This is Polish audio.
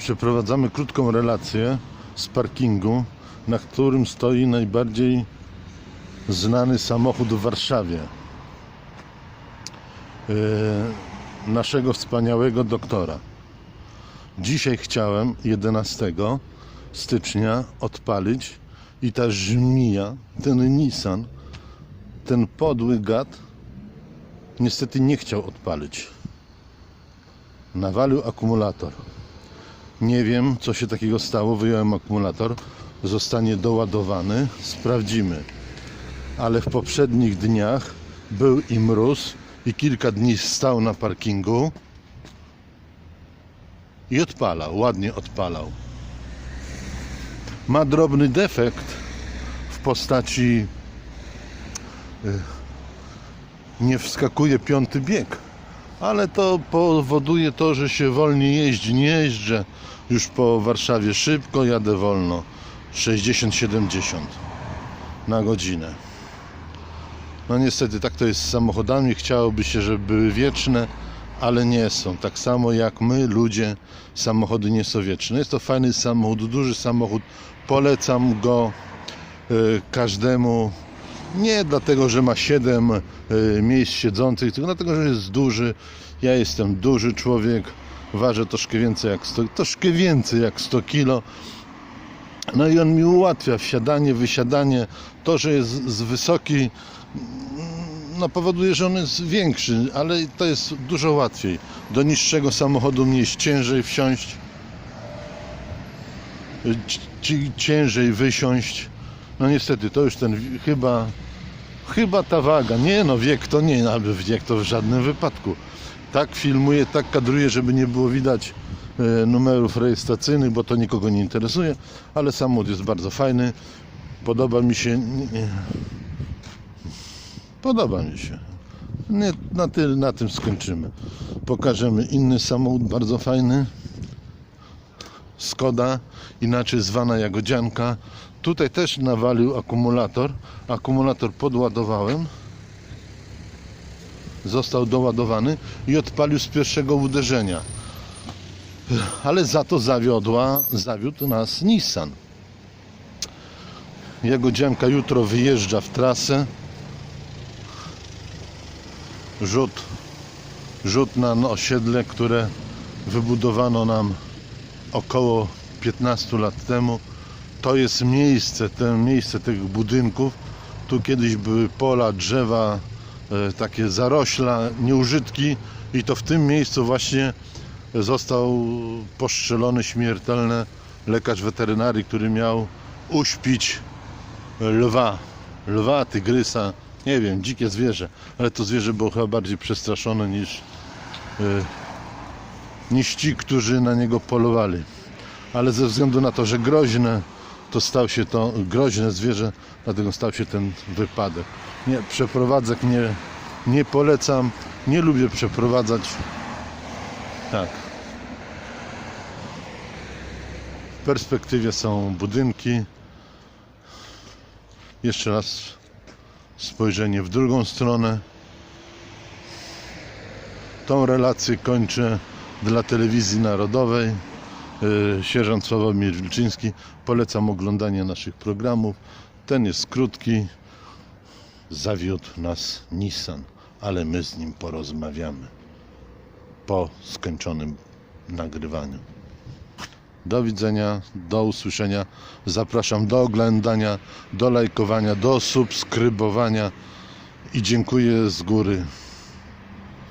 Przeprowadzamy krótką relację z parkingu, na którym stoi najbardziej znany samochód w Warszawie. Yy, naszego wspaniałego doktora. Dzisiaj chciałem 11 stycznia odpalić i ta żmija, ten Nissan, ten podły gad niestety nie chciał odpalić. Nawalił akumulator. Nie wiem, co się takiego stało. Wyjąłem akumulator. Zostanie doładowany. Sprawdzimy. Ale w poprzednich dniach był i mróz, i kilka dni stał na parkingu i odpalał. Ładnie odpalał. Ma drobny defekt w postaci y, nie wskakuje piąty bieg ale to powoduje to, że się wolniej jeździ. Nie jeżdżę już po Warszawie szybko, jadę wolno 60-70 na godzinę. No niestety tak to jest z samochodami. Chciałoby się, żeby były wieczne, ale nie są. Tak samo jak my, ludzie, samochody nie są wieczne. Jest to fajny samochód, duży samochód. Polecam go y, każdemu. Nie dlatego, że ma 7 y, miejsc siedzących, tylko dlatego, że jest duży. Ja jestem duży człowiek, ważę troszkę więcej jak 100, troszkę więcej jak 100 kilo. No i on mi ułatwia wsiadanie, wysiadanie. To, że jest z wysoki, no powoduje, że on jest większy, ale to jest dużo łatwiej. Do niższego samochodu mnie jest ciężej wsiąść, ci- ci- ciężej wysiąść. No niestety, to już ten chyba, chyba ta waga. Nie no, wiek to nie, aby wiek to w żadnym wypadku. Tak filmuję, tak kadruję, żeby nie było widać e, numerów rejestracyjnych, bo to nikogo nie interesuje, ale samochód jest bardzo fajny. Podoba mi się. Podoba mi się. Nie, na, ty, na tym skończymy. Pokażemy inny samochód, bardzo fajny. Skoda, inaczej zwana Jagodzianka. Tutaj też nawalił akumulator. Akumulator podładowałem. Został doładowany i odpalił z pierwszego uderzenia. Ale za to zawiodła, zawiódł nas Nissan. Jagodzianka jutro wyjeżdża w trasę. Rzut, rzut na osiedle, które wybudowano nam około 15 lat temu. To jest miejsce, te miejsce tych budynków. Tu kiedyś były pola, drzewa, e, takie zarośla, nieużytki i to w tym miejscu właśnie został postrzelony śmiertelny lekarz weterynarii, który miał uśpić lwa, lwa, tygrysa, nie wiem, dzikie zwierzę, ale to zwierzę było chyba bardziej przestraszone niż, e, niż ci, którzy na niego polowali. Ale ze względu na to, że groźne, to stał się to groźne zwierzę, dlatego stał się ten wypadek. Nie, przeprowadzek nie, nie polecam, nie lubię przeprowadzać. Tak. W perspektywie są budynki. Jeszcze raz spojrzenie w drugą stronę. Tą relację kończę dla telewizji narodowej. Yy, Sierżant Sławomir Wilczyński. Polecam oglądanie naszych programów. Ten jest krótki. Zawiódł nas Nissan, ale my z nim porozmawiamy po skończonym nagrywaniu. Do widzenia, do usłyszenia. Zapraszam do oglądania, do lajkowania, do subskrybowania i dziękuję z góry